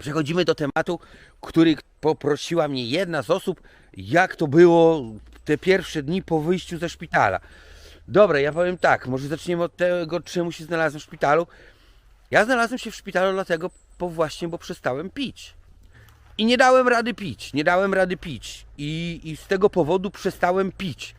Przechodzimy do tematu, który poprosiła mnie jedna z osób, jak to było te pierwsze dni po wyjściu ze szpitala. Dobra, ja powiem tak, może zaczniemy od tego, czemu się znalazłem w szpitalu. Ja znalazłem się w szpitalu dlatego, bo właśnie, bo przestałem pić. I nie dałem rady pić, nie dałem rady pić. I, I z tego powodu przestałem pić.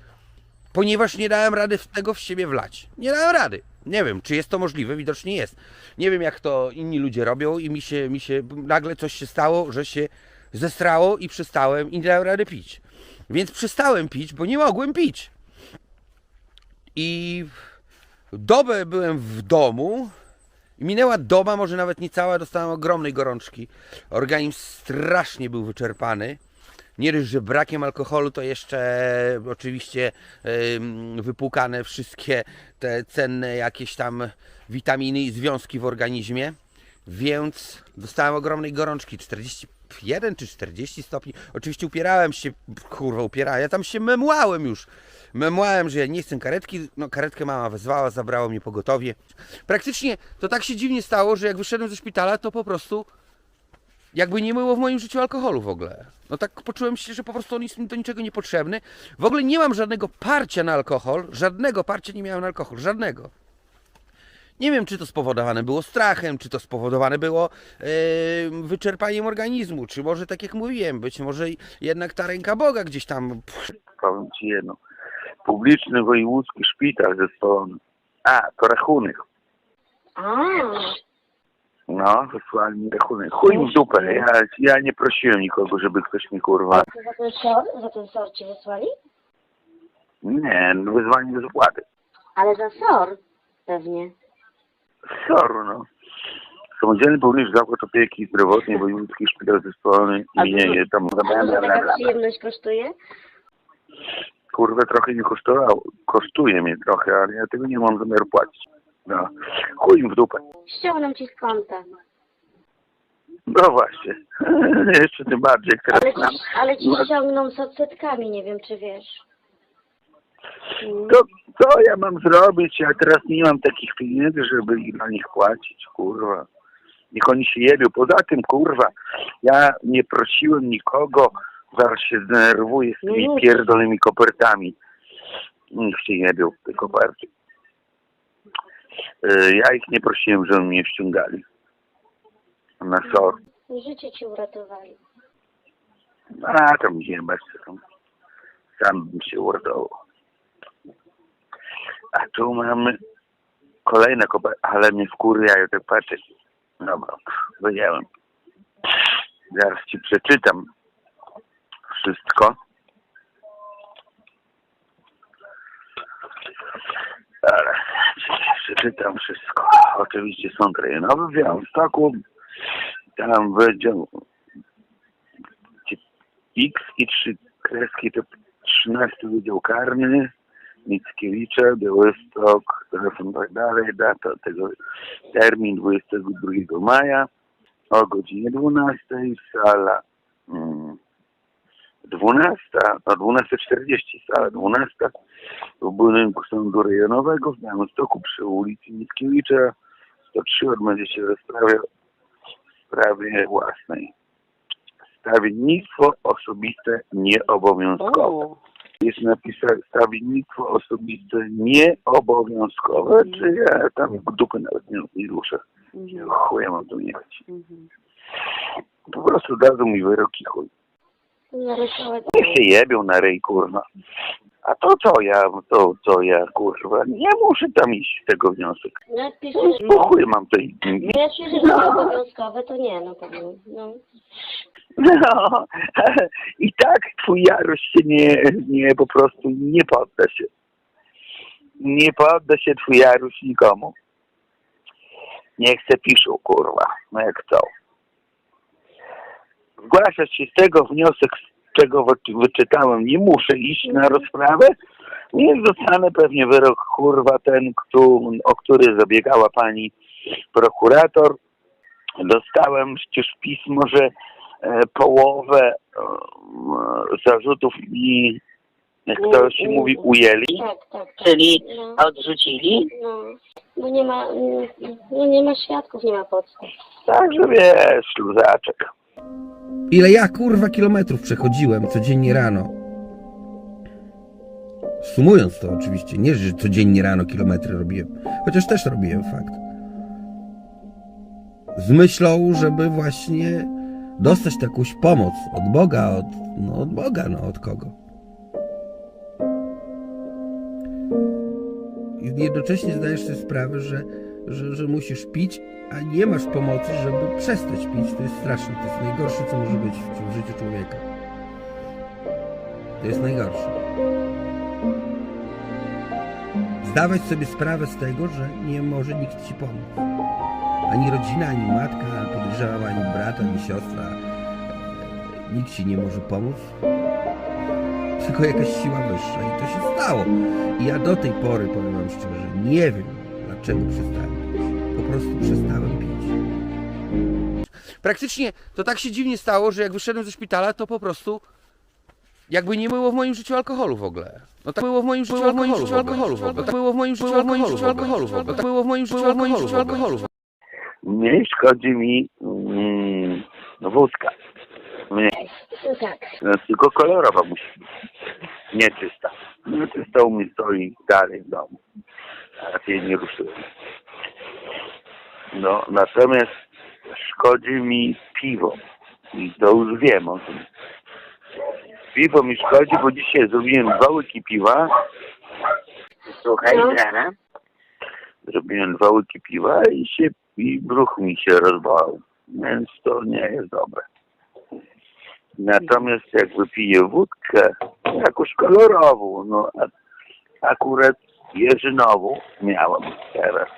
Ponieważ nie dałem rady tego w siebie wlać. Nie dałem rady. Nie wiem, czy jest to możliwe, widocznie jest. Nie wiem, jak to inni ludzie robią i mi się, mi się nagle coś się stało, że się zestrało i przestałem i dałem rady pić. Więc przestałem pić, bo nie mogłem pić. I dobę byłem w domu. Minęła doba, może nawet nie cała, dostałem ogromnej gorączki. Organizm strasznie był wyczerpany. Nie dość, że brakiem alkoholu, to jeszcze oczywiście wypłukane wszystkie te cenne jakieś tam witaminy i związki w organizmie. Więc dostałem ogromnej gorączki. 41 czy 40 stopni. Oczywiście upierałem się, kurwa, upierałem. Ja tam się memłałem już. Memłałem, że ja nie chcę karetki. No, karetkę mama wezwała, zabrało mnie pogotowie. Praktycznie to tak się dziwnie stało, że jak wyszedłem ze szpitala, to po prostu jakby nie było w moim życiu alkoholu w ogóle. No tak poczułem się, że po prostu on jest mi do niczego niepotrzebny. W ogóle nie mam żadnego parcia na alkohol. Żadnego parcia nie miałem na alkohol. Żadnego. Nie wiem, czy to spowodowane było strachem, czy to spowodowane było e, wyczerpaniem organizmu, czy może tak jak mówiłem, być może jednak ta ręka Boga gdzieś tam. Pff, powiem ci jedno. Publiczny wojewódzki szpital ze stolony. A, to rachunek. A, No, wysłali mi rachunek. Chuj w dupę. Ja, ja nie prosiłem nikogo, żeby ktoś mi kurwa. to za ten sor, za ten sor cię wysłali? Nie, no, wezwanie do zapłaty. Ale za sor pewnie. Sorry, no. Samodzielny publiczny zakład opieki zdrowotnej wojewódzki szpital ze stolony A imienie tam A bla, to bla, bla, taka przyjemność kosztuje? Kurwa trochę mi kosztowało. Kosztuje mnie trochę, ale ja tego nie mam zamiaru płacić. No. Chuj im w dupę. Ściągną ci z konta. No właśnie. Jeszcze tym bardziej, teraz Ale ci, ale ci No, ściągną z odsetkami, nie wiem czy wiesz. To co ja mam zrobić? Ja teraz nie mam takich pieniędzy, żeby dla nich płacić, kurwa. Niech oni się jebią. Poza tym, kurwa, ja nie prosiłem nikogo, zaraz się zdenerwuję z tymi pierdolonymi kopertami. Niech się jebią te koperty. Y, Ja ich nie prosiłem, żeby mnie ściągali. Na SOR. Życie ci uratowali. A tam nie bez tam. Sam bym się uratował. A tu mamy kolejne koperty, ale mnie wkurwiają te patrzę. Dobra, wyjąłem. Zaraz ci przeczytam wszystko. Ale przeczytam wszystko. Oczywiście są rejonowe w Białymstoku. Tam wydział X i trzy kreski to 13 Wydział Karny, Mickiewicza, Białystok, telefon tak dalej, data tego, termin 22 maja o godzinie 12, sala mm, 12, no 12.40, sala 12 w budynku Sądu Rejonowego w Białymstoku przy ulicy Mickiewicza 103 odbędzie się rozprawa w sprawie własnej. Stawiennictwo osobiste nieobowiązkowe. Jest napisane stawiennictwo osobiste nieobowiązkowe, czy ja tam dupy nawet nie, nie ruszę. Chuja mam tu jechać. Po prostu dadzą mi wyroki chuj. Narysować. Niech się jebią na rej, kurwa. A to co ja, to co ja, kurwa, nie muszę tam iść z tego wniosek. No No, piszesz, po chuj mam to i- no jak piszesz nieobowiązkowe, to nie, no pewnie. No. No, i tak twój Jaroś się nie, nie, po prostu nie podda się. Nie podda się twój Jaruś nikomu. Nie chce piszą, kurwa, no jak chcą. Zgłaszać się z tego wniosek, z czego wy- wyczytałem, nie muszę iść na rozprawę. Nie zostanę pewnie wyrok, kurwa, ten, kto, o który zabiegała pani prokurator. Dostałem przecież pismo, że e, połowę e, zarzutów mi Jak to się mówi, ujęli. Tak, tak. tak. Czyli No, odrzucili? no. Bo nie ma, mm, no nie ma świadków, nie ma podstaw. Także wiesz, luzaczek. Ile ja kurwa kilometrów przechodziłem codziennie rano. Sumując to oczywiście, nie, że codziennie rano kilometry robiłem, chociaż też robiłem fakt. Z myślą, żeby właśnie dostać jakąś pomoc od Boga, od, no od Boga, no od kogo. I jednocześnie zdajesz sobie sprawę, że, że, że musisz pić, a nie masz pomocy, żeby przestać pić. To jest straszne. To jest najgorsze, co może być w, w życiu człowieka. To jest najgorsze. Zdawać sobie sprawę z tego, że nie może nikt ci pomóc. Ani rodzina, ani matka, podejrzewam, ani brat, ani siostra. Nikt ci nie może pomóc. Tylko jakaś siła wyższa. I to się stało. I ja do tej pory, powiem wam szczerze, nie wiem, dlaczego przestałem pić. Po prostu przestałem pić. Praktycznie to tak się dziwnie stało, że jak wyszedłem ze szpitala, to po prostu jakby nie było w moim życiu alkoholu w ogóle. No tak było w moim życiu alkoholu w alkoholu w ogóle. Tak było w moim życiu alkoholu w alkoholu w ogóle. Tak było w moim życiu alkoholu w alkoholu w ogóle. Mniej szkodzi mi mm, wódka. Mniej. No tak. No, tylko kolorowa musi być. Nie czysta. Nie czysta u mnie stoi dalej w domu. A jej nie ruszyłem. No, natomiast szkodzi mi piwo. I to już wiem o tym. Piwo mi szkodzi, bo dzisiaj zrobiłem dwa łyki piwa. Słuchaj, No. Zara. Zrobiłem dwa łyki piwa i się i brzuch mi się rozbolał. Więc to nie jest dobre. Natomiast jak wypiję wódkę, jakąś kolorową, no a, akurat jeżynową miałem teraz.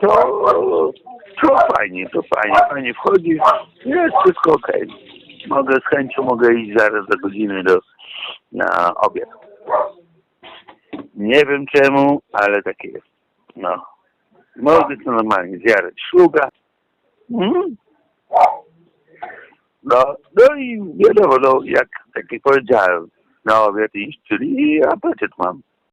To, to fajnie, to fajnie, fajnie wchodzi, jest wszystko okej. Mogę z chęcią mogę iść zaraz za godzinę do, na obiad. Nie wiem czemu, ale tak jest. No. Mogę to normalnie zjarać szluga. Mhm. No, no i wiadomo, no, jak, tak jak powiedziałem, na obiad iść, czyli apetyt mam.